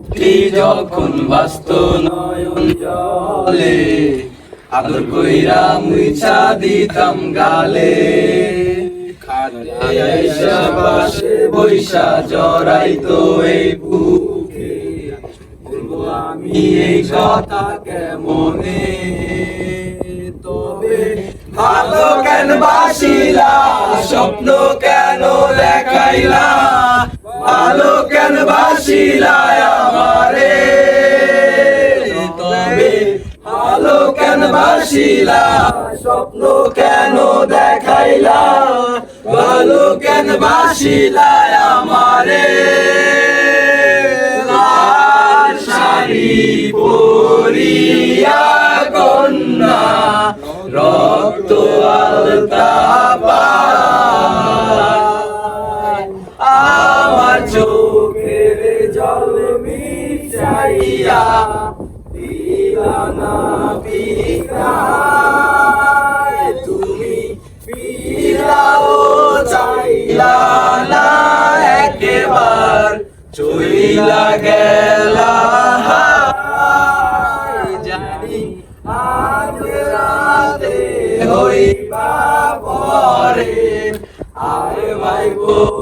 বুকটি যখন বাস্ত নয়ন জলে, আদর কইরা মুইছা দিতাম গালে। পাশে বৈশা জড়াইতো এই বুকে। বলব, আমি এই কথা কেমনে? তবে ভালো কেন বাসিলা, স্বপ্ন কেন দেখাইলা? ভালো কেন বাসিলা আমারে? তবে ভালো কেন বাসিলা স্বপ্ন কেন দেখাইলা ভালো কেন বাসিলা আমারে? লাল শাড়ি পরিয়া কন্যা, রক্ত আলতা চোখের জল মিশাইয়া দিলানা পিরায় তুমি পিরাও চাইলা না একেবার, চইলা গেলা। জানি আজ রাতে হইবা পরে আয় ভাই বোন